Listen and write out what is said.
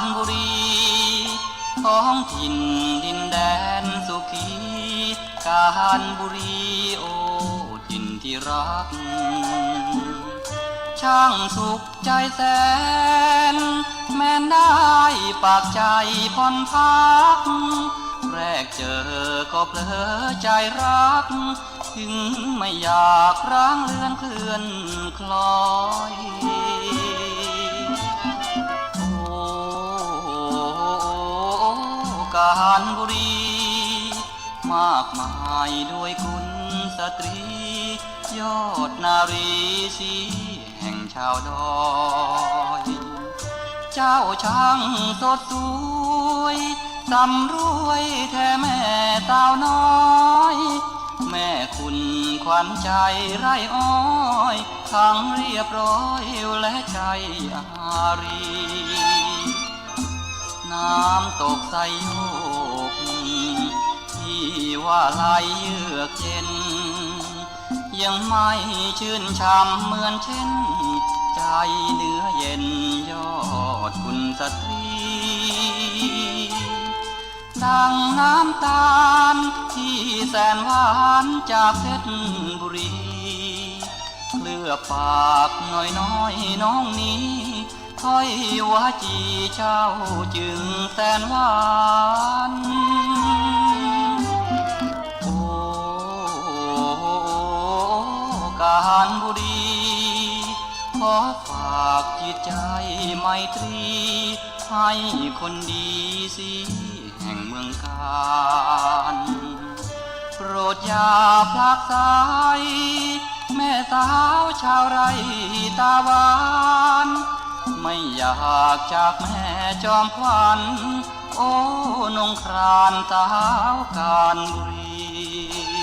ญบุรีท้องถิ่นดินแดนสุขีกาญบุรีโอ้ถิ่นที่รัก ช่างสุขใจแสน แม้นได้ปากใจผ่อนพัก แรกเจอก็เพลอใจรัก ถึงไม่อยากร้างเลือนเคลื่อนคล้อย กาญบุรี มากมายด้วยคุณสตรี ยอดนารีสีแห่งชาวดอย เจ้าช่างสดสวยสำรวยแท้แม่สาวน้อย แม่คุณขวัญใจไร่อ้อยทั้งเรียบร้อยและใจอารี น้ำตกใสโยกที่ว่าไหลเยือกเย็น ยังไม่ชื่นช่ำเหมือนเช่น ใจเนื้อเย็นยอดคุณสตรี ดังน้ำตาลที่แสนหวานจากเพชรบุรี เคลือบปากน้อยน้อยน้องนี้ ถ้อยวาจีเจ้าจึงแสนหวานโอ้กาญบุรีขอฝากจิตใจไมตรี ให้คนดีสิแห่งเมืองการโปรดอย่าพลักสายแม่สาวชาวไร่ตาหวาน ไม่อยากจากแม่จอมควันโอ้นงครานสาวการบุรี